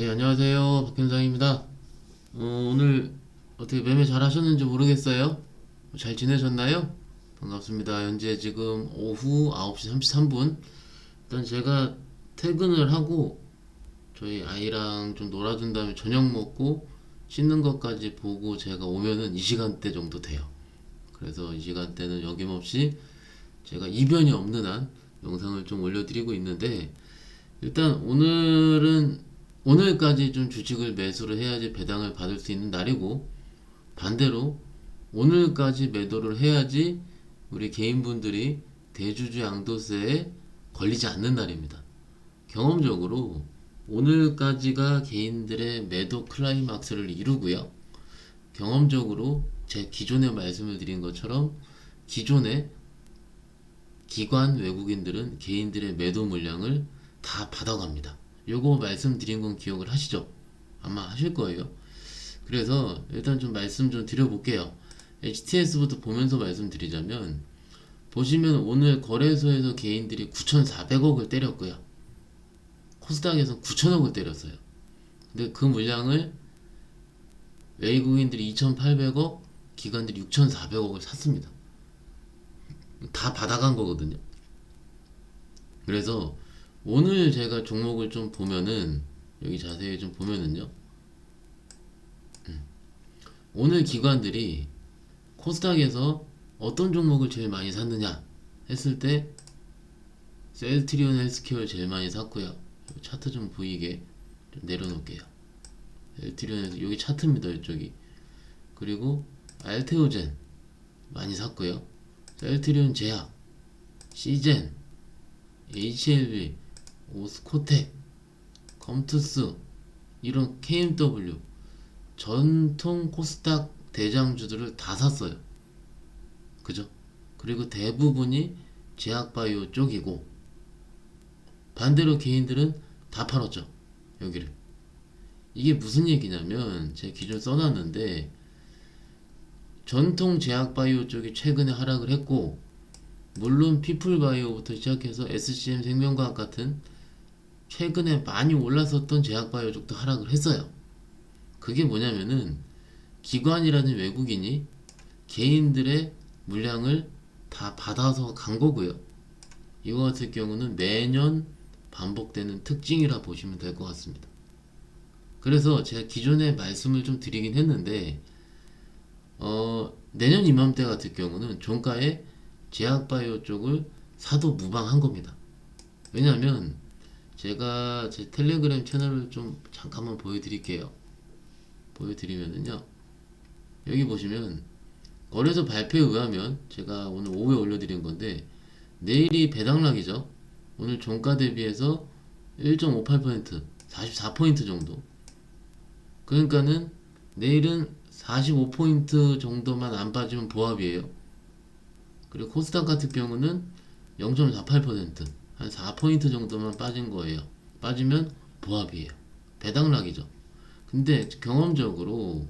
네, 안녕하세요. 박현상입니다. 어, 오늘 어떻게 매매 잘 하셨는지 모르겠어요. 잘 지내셨나요? 반갑습니다. 현재 지금 오후 9시 33분. 일단 제가 퇴근을 하고 저희 아이랑 좀 놀아준 다음에 저녁 먹고 씻는 것까지 보고 제가 오면은 이 시간대 정도 돼요. 그래서 이 시간대는 여김없이 제가 이변이 없는 한 영상을 좀 올려드리고 있는데 일단 오늘은 오늘까지 좀 주식을 매수를 해야지 배당을 받을 수 있는 날이고 반대로 오늘까지 매도를 해야지 우리 개인분들이 대주주 양도세에 걸리지 않는 날입니다. 경험적으로 오늘까지가 개인들의 매도 클라이막스를 이루고요. 경험적으로 제 기존에 말씀을 드린 것처럼 기존에 기관 외국인들은 개인들의 매도 물량을 다 받아갑니다. 요거 말씀드린 건 기억을 하시죠? 아마 하실 거예요. 그래서 일단 좀 말씀 좀 드려볼게요. HTS부터 보면서 말씀드리자면 보시면 오늘 거래소에서 개인들이 9,400억을 때렸고요. 코스닥에서 9,000억을 때렸어요. 근데 그 물량을 외국인들이 2,800억, 기관들이 6,400억을 샀습니다. 다 받아간 거거든요. 그래서 오늘 제가 종목을 좀 보면은 여기 자세히 좀 보면은요. 음. 오늘 기관들이 코스닥에서 어떤 종목을 제일 많이 샀느냐 했을 때 셀트리온 헬스케어를 제일 많이 샀고요. 차트 좀 보이게 좀 내려놓을게요. 셀트리온에서 여기 차트입니다. 이쪽이. 그리고 알테오젠 많이 샀고요. 셀트리온 제약, 시젠, HLB, 오스코텍, 검투스 이런 KMW 전통 코스닥 대장주들을 다 샀어요. 그죠? 그리고 대부분이 제약바이오 쪽이고 반대로 개인들은 다 팔았죠. 여기를. 이게 무슨 얘기냐면 제가 기존 써놨는데 전통 제약바이오 쪽이 최근에 하락을 했고 물론 피플바이오부터 시작해서 SCM 생명과학 같은 최근에 많이 올랐었던 제약바이오 쪽도 하락을 했어요. 그게 뭐냐면은 기관이라는 외국인이 개인들의 물량을 다 받아서 간 거고요. 이거 같은 경우는 매년 반복되는 특징이라 보시면 될 것 같습니다. 그래서 제가 기존에 말씀을 좀 드리긴 했는데 어, 내년 이맘때 같은 경우는 종가에 제약바이오 쪽을 사도 무방한 겁니다. 왜냐하면 제가 제 텔레그램 채널을 좀 잠깐만 보여드릴게요. 보여드리면은요. 여기 보시면 거래소 발표에 의하면 제가 오늘 오후에 올려드린 건데 내일이 배당락이죠. 오늘 종가 대비해서 1.58% 44포인트 정도. 그러니까는 내일은 45포인트 정도만 안 빠지면 보합이에요. 그리고 코스닥 같은 경우는 0.48% 한 4포인트 정도만 빠진 거예요. 빠지면 보합이에요. 배당락이죠. 근데 경험적으로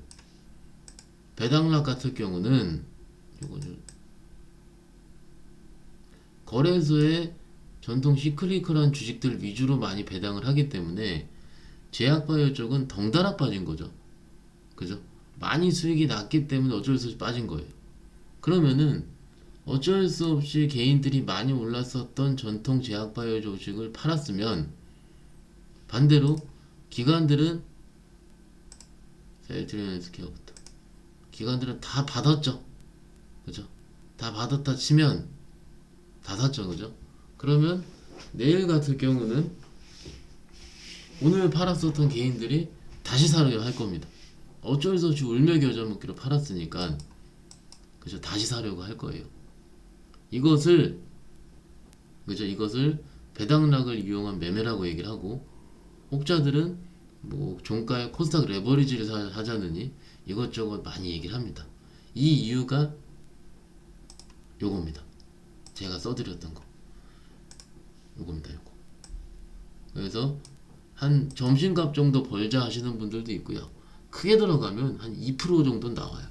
배당락 같은 경우는 요거는 거래소에 전통 시크리컬한 주식들 위주로 많이 배당을 하기 때문에 제약바이오 쪽은 덩달아 빠진 거죠. 그죠? 많이 수익이 났기 때문에 어쩔 수 없이 빠진 거예요. 그러면은 어쩔 수 없이 개인들이 많이 올랐었던 전통 제약바이오 주식을 팔았으면 반대로 기관들은 셀트리온 스퀘어부터 기관들은 다 받았죠. 그죠? 다 받았다 치면 다 샀죠. 그죠? 그러면 내일 같은 경우는 오늘 팔았었던 개인들이 다시 사려고 할 겁니다. 어쩔 수 없이 울며 겨자 먹기로 팔았으니까 그죠? 다시 사려고 할 거예요. 이것을 그죠? 이것을 배당락을 이용한 매매라고 얘기를 하고 혹자들은 뭐 종가에 코스닥 레버리지를 사- 하자느니 이것저것 많이 얘기를 합니다. 이 이유가 요겁니다. 제가 써드렸던 거. 요겁니다. 요거. 그래서 한 점심값 정도 벌자 하시는 분들도 있고요. 크게 들어가면 한 2% 정도 나와요.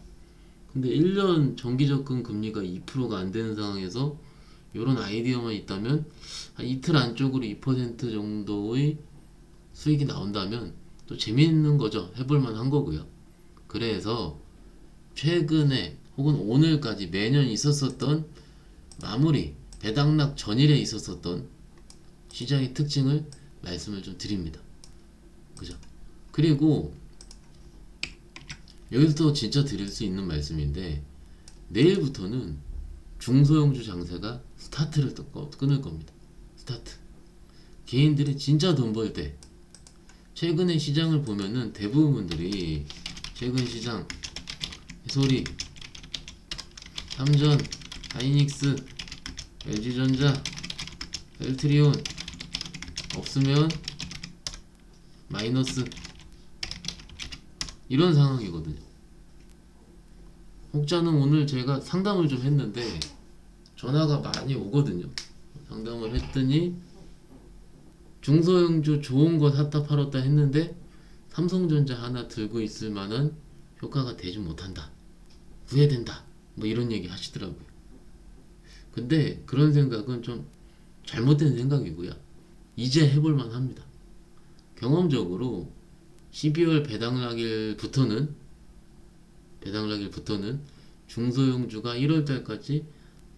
근데 1년 정기적금 금리가 2%가 안 되는 상황에서 이런 아이디어만 있다면 한 이틀 안쪽으로 2% 정도의 수익이 나온다면 또 재미있는 거죠. 해볼 만 한 거고요. 그래서 최근에 혹은 오늘까지 매년 있었었던 마무리 배당락 전일에 있었었던 시장의 특징을 말씀을 좀 드립니다. 그죠? 그리고 여기서 또 진짜 드릴 수 있는 말씀인데 내일부터는 중소형주 장세가 스타트를 끊을 겁니다. 스타트. 개인들이 진짜 돈 벌 때 최근의 시장을 보면은 대부분 분들이 최근 시장 소리 삼전 하이닉스 LG전자 벨트리온 없으면 마이너스 이런 상황이거든요. 혹자는 오늘 제가 상담을 좀 했는데 전화가 많이 오거든요. 상담을 했더니 중소형주 좋은 거 샀다 팔았다 했는데 삼성전자 하나 들고 있을 만한 효과가 되지 못한다. 후회된다. 뭐 이런 얘기 하시더라고요. 근데 그런 생각은 좀 잘못된 생각이고요. 이제 해볼 만합니다. 경험적으로 12월 배당락일부터는 배당락일부터는 중소형주가 1월 달까지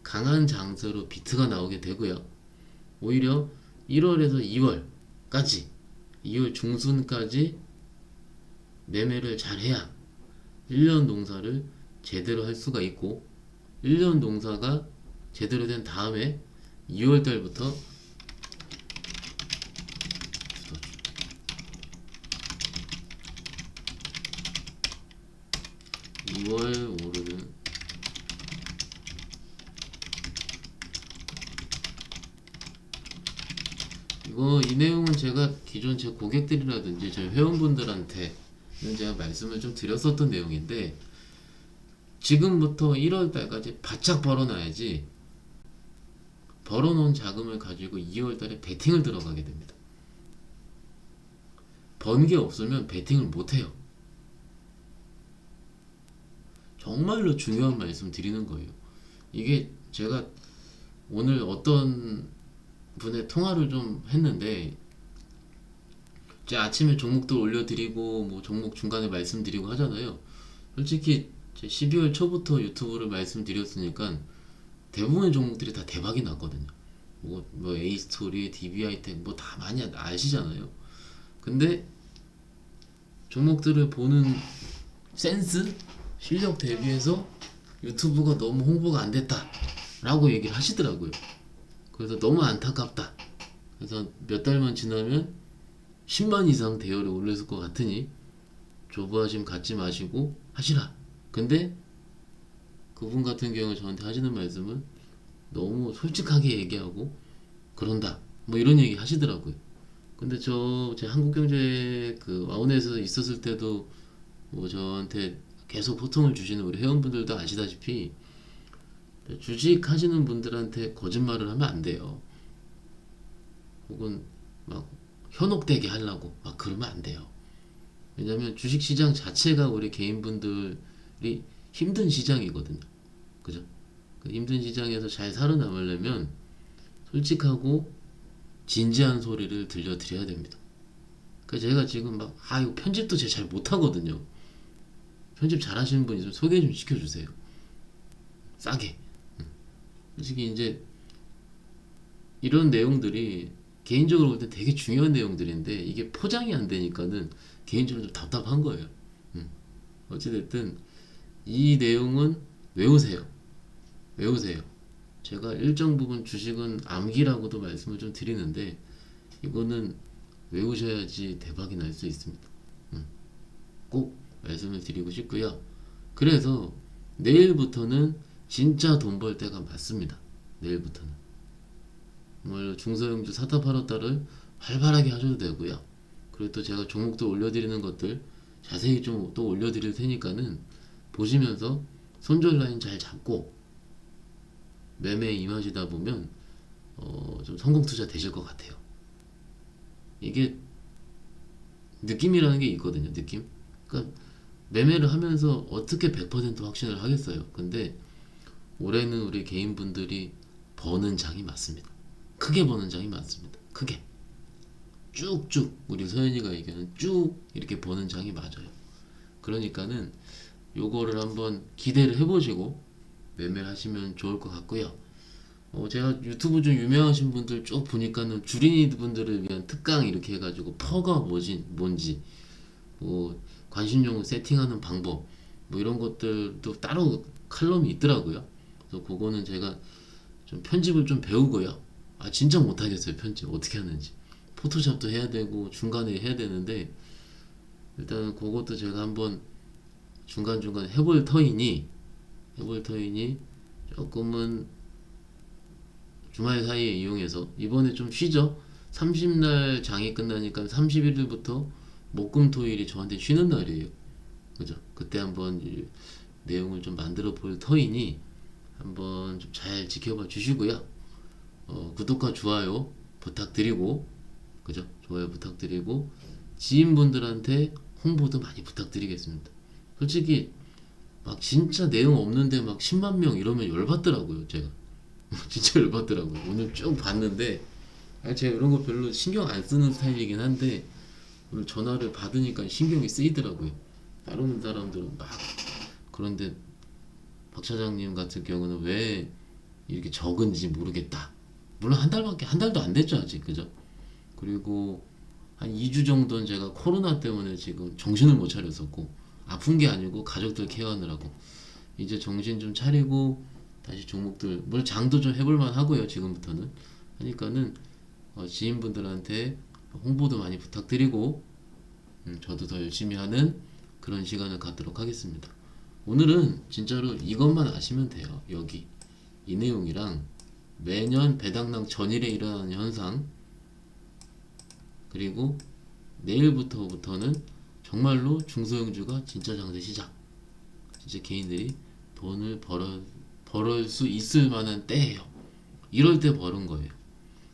강한 장세로 비트가 나오게 되고요. 오히려 1월에서 2월까지 2월 중순까지 매매를 잘 해야 1년 농사를 제대로 할 수가 있고 1년 농사가 제대로 된 다음에 2월 달부터 2월 오르는 이거 이 내용은 제가 기존 제 고객들이라든지 저희 회원분들한테는 제가 말씀을 좀 드렸었던 내용인데 지금부터 1월 달까지 바짝 벌어놔야지 벌어놓은 자금을 가지고 2월 달에 베팅을 들어가게 됩니다. 번 게 없으면 베팅을 못 해요. 정말로 중요한 말씀 드리는 거예요. 이게 제가 오늘 어떤 분의 통화를 좀 했는데 제 아침에 종목들 올려드리고 뭐 종목 중간에 말씀드리고 하잖아요. 솔직히 제 12월 초부터 유튜브를 말씀드렸으니까 대부분의 종목들이 다 대박이 났거든요. 뭐, 뭐 A스토리, DBI텍 뭐 다 많이 아시잖아요. 근데 종목들을 보는 센스, 실력 대비해서 유튜브가 너무 홍보가 안 됐다 라고 얘기를 하시더라고요. 그래서 너무 안타깝다. 그래서 몇 달만 지나면 10만 이상 대열에 올렸을 것 같으니 조부하심 갖지 마시고 하시라. 근데 그분 같은 경우 저한테 하시는 말씀은 너무 솔직하게 얘기하고 그런다. 뭐 이런 얘기 하시더라고요. 근데 저 제 한국경제 그 와운에서 있었을 때도 뭐 저한테 계속 호통을 주시는 우리 회원분들도 아시다시피 주식 하시는 분들한테 거짓말을 하면 안 돼요. 혹은 막 현혹되게 하려고 막 그러면 안 돼요. 왜냐면 주식 시장 자체가 우리 개인분들이 힘든 시장이거든요. 그죠? 그 힘든 시장에서 잘 살아남으려면 솔직하고 진지한 소리를 들려드려야 됩니다. 그 제가 지금 막, 아, 이거 편집도 제가 잘 못하거든요. 편집 잘 하시는 분 있으면 소개 좀 시켜주세요. 싸게. 음. 솔직히 이제 이런 내용들이 개인적으로 볼 때 되게 중요한 내용들인데 이게 포장이 안 되니까는 개인적으로 좀 답답한 거예요. 음. 어찌됐든 이 내용은 외우세요. 외우세요. 제가 일정 부분 주식은 암기라고도 말씀을 좀 드리는데 이거는 외우셔야지 대박이 날 수 있습니다. 음. 꼭 말씀을 드리고 싶고요. 그래서 내일부터는 진짜 돈 벌 때가 맞습니다. 내일부터는. 정말 중소형주 사타 팔았다를 활발하게 하셔도 되고요. 그리고 또 제가 종목도 올려드리는 것들 자세히 좀 또 올려드릴 테니까는 보시면서 손절 라인 잘 잡고 매매에 임하시다 보면 어, 좀 성공 투자 되실 것 같아요. 이게 느낌이라는 게 있거든요. 느낌. 그러니까 매매를 하면서 어떻게 100% 확신을 하겠어요. 근데 올해는 우리 개인분들이 버는 장이 맞습니다. 크게 버는 장이 많습니다. 크게. 쭉쭉 우리 서현이가 얘기하는 쭉 이렇게 보는 장이 맞아요. 그러니까는 요거를 한번 기대를 해보시고 매매를 하시면 좋을 것 같고요. 어, 제가 유튜브 중 유명하신 분들 쭉 보니까는 주린이 분들을 위한 특강 이렇게 해가지고 퍼가 뭐지 뭔지 뭐 관심종을 세팅하는 방법 뭐 이런 것들도 따로 칼럼이 있더라고요. 그래서 그거는 제가 좀 편집을 좀 배우고요. 아 진짜 못하겠어요 편집 어떻게 하는지 포토샵도 해야 되고 중간에 해야 되는데 일단 그것도 제가 한번 중간 중간 해볼 터이니 해볼 터이니 조금은 주말 사이에 이용해서 이번에 좀 쉬죠. 30날 장이 끝나니까 31일부터 목금토일이 저한테 쉬는 날이에요. 그죠? 그때 한번 이 내용을 좀 만들어 볼 터이니 한번 좀 잘 지켜봐 주시고요. 어, 구독과 좋아요 부탁드리고 그죠? 좋아요 부탁드리고 지인분들한테 홍보도 많이 부탁드리겠습니다. 솔직히 막 진짜 내용 없는데 막 10만 명 이러면 열받더라고요, 제가. 진짜 열받더라고요. 오늘 쭉 봤는데 아, 제가 이런 거 별로 신경 안 쓰는 스타일이긴 한데 오늘 전화를 받으니까 신경이 쓰이더라고요. 다른 사람들은 막 그런데 박 차장님 같은 경우는 왜 이렇게 적은지 모르겠다. 물론 한 달밖에 한 달도 안 됐죠 아직 그죠? 그리고 한 2주 정도는 제가 코로나 때문에 지금 정신을 못 차렸었고 아픈 게 아니고 가족들 케어하느라고 이제 정신 좀 차리고 다시 종목들 물론 장도 좀 해볼만 하고요 지금부터는 하니까는 어, 지인분들한테 홍보도 많이 부탁드리고 음, 저도 더 열심히 하는 그런 시간을 갖도록 하겠습니다. 오늘은 진짜로 이것만 아시면 돼요. 여기 이 내용이랑 매년 배당량 전일에 일어나는 현상 그리고 내일부터부터는 정말로 중소형주가 진짜 장세 시작 진짜 개인들이 돈을 벌어 벌을 수 있을 만한 때예요. 이럴 때 버는 거예요.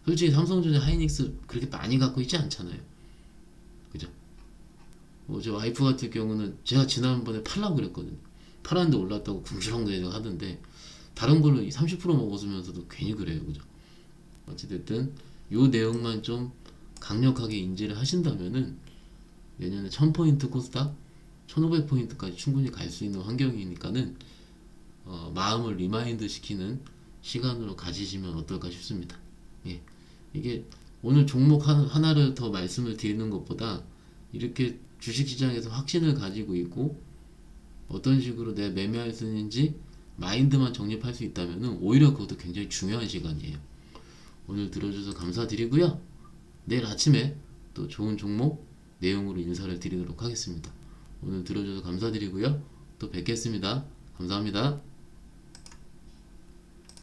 솔직히 삼성전자 하이닉스 그렇게 많이 갖고 있지 않잖아요. 그죠? 뭐제 와이프 같은 경우는 제가 지난번에 팔라고 그랬거든요. 팔았는데 올랐다고 궁시렁거리고 하던데 다른 걸로 30% 먹었으면서도 괜히 그래요. 그죠? 어찌됐든 요 내용만 좀 강력하게 인지를 하신다면은 내년에 1000포인트 코스닥 1500포인트까지 충분히 갈 수 있는 환경이니까는 어, 마음을 리마인드 시키는 시간으로 가지시면 어떨까 싶습니다. 예. 이게 오늘 종목 하- 하나를 더 말씀을 드리는 것보다 이렇게 주식시장에서 확신을 가지고 있고 어떤 식으로 내 매매할 수 있는지 마인드만 정립할 수 있다면 오히려 그것도 굉장히 중요한 시간이에요. 오늘 들어줘서 감사드리고요. 내일 아침에 또 좋은 종목 내용으로 인사를 드리도록 하겠습니다. 오늘 들어줘서 감사드리고요. 또 뵙겠습니다. 감사합니다.